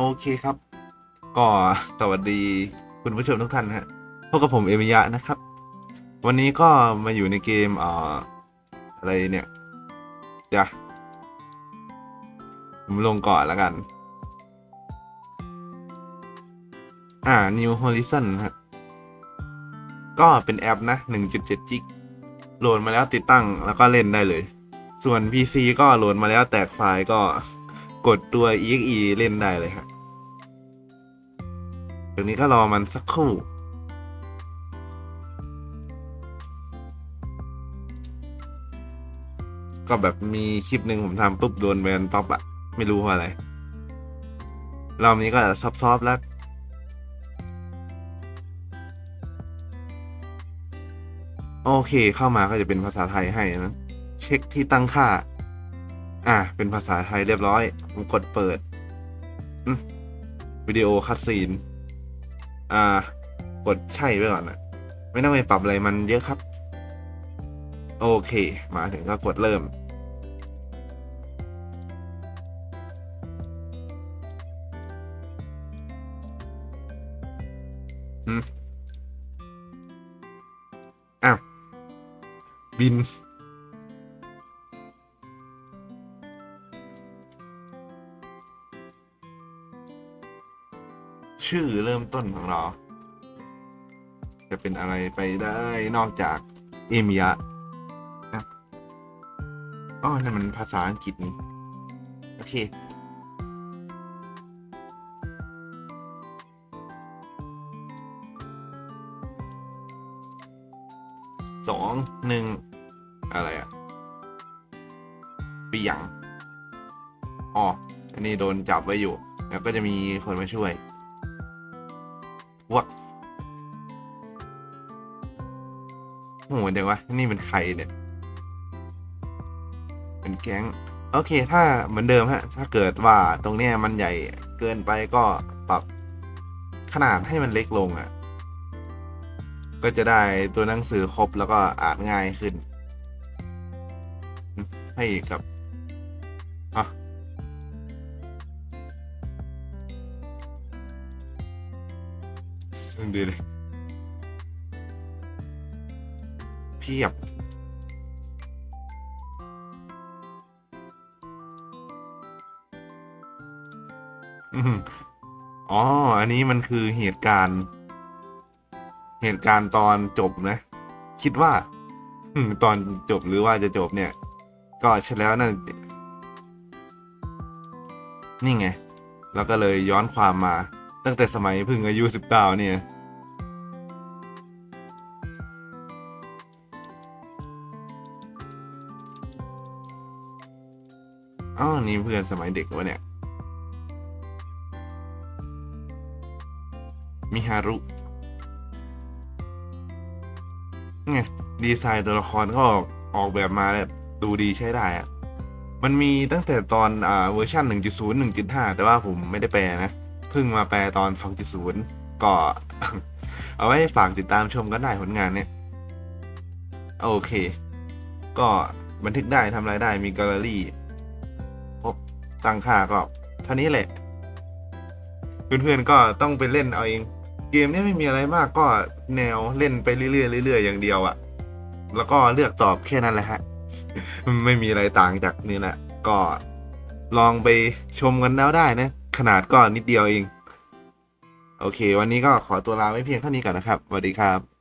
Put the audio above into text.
โอเคครับ ก็สวัสดีคุณผู้ชมทุกท่านนะฮะพบกับผมเอมิยะนะครับ วันนี้ก็มาอยู่ในเกมเอ่ออะไรเนี่ยจะผมลงก่อนแล้วกัน อ่า New Horizon ฮะก็เป็นแอปนะ 1.7 จิกโหลดมาแล้วติดตั้งแล้วก็เล่นได้เลย ส่วน PC ก็โหลดมาแล้วแตกไฟล์ก็ กดตัว exe เล่นได้เลยฮะเดี๋ยวนี้ก็รอมันสักครู่ ก็แบบมีคลิปหนึ่งผมทำปุ๊บโดนแบนปั๊บอะไม่รู้เพราะอะไร รอบนี้ก็ซอฟๆแล้วโอเคเข้ามาก็จะเป็นภาษาไทยให้นะ เช็คที่ตั้งค่า อะ เป็นภาษาไทยเรียบร้อย ผมกดเปิดวิดีโอคัดซีน อ่า กดใช่ไว้ก่อนนะไม่ต้องไปปรับอะไรมันเยอะครับ โอเค มาถึงก็กดเริ่มอืมอ้าว บิน ชื่อเริ่มต้นของเรา จะเป็นอะไรไปได้นอกจากเอมิยะนะอ๋อนั่นมันภาษาอังกฤษนี่ โอเค สองหนึ่งอะไรอะปีหยังอ๋ออันนี้โดนจับไว้อยู่ แล้วก็จะมีคนมาช่วย วกโหเดี๋ยววะนี่เป็นใครเนี่ย เป็นแก๊ง โอเค ถ้าเหมือนเดิมฮะ ถ้าเกิดว่าตรงเนี้ยมันใหญ่เกินไปก็ปรับขนาดให้มันเล็กลงอะ่ะ ก็จะได้ตัวหนังสือครบแล้วก็อ่านง่ายขึ้น ให้กับอะ ดีเลยเพียบ อ๋อ อันนี้มันคือเหตุการณ์ เหตุการณ์ตอนจบนะ คิดว่าตอนจบหรือว่าจะจบเนี่ย ก็ใช่แล้วนั่นนี่ไง แล้วก็เลยย้อนความมา ตั้งแต่สมัยเพิ่งอายุสิบเก้าเนี่ยอ๋อนี่เพื่อนสมัยเด็กวะเนี่ย มิฮารุไงดีไซน์ตัวละครก็ออกแบบมาแบบดูดีใช้ได้อะมันมีตั้งแต่ตอนอ่าเวอร์ชัน1.0 1.5 แต่ว่าผมไม่ได้แปลนะ เพิ่งมาแปลตอน 2.0 ก็ เอาไว้ฝากติดตามชมกันได้ผลงานเนี่ย โอเค ก็บันทึกได้ทำอะไรได้มีแกลเลอรี่พบตั้งค่าก็เท่านี้แหละ เพื่อนๆก็ต้องไปเล่นเอาเอง เกมนี้ไม่มีอะไรมากก็แนวเล่นไปเรื่อยๆเรื่อยๆอย่างเดียวอะแล้วก็เลือกตอบแค่นั้นแหละฮะ ไม่มีอะไรต่างจากนี่แหละ ก็ลองไปชมกันแล้วได้นะ ขนาดก็นิดเดียวเอง โอเค วันนี้ก็ขอตัวลาไว้เพียงเท่านี้ก่อนนะครับสวัสดีครับ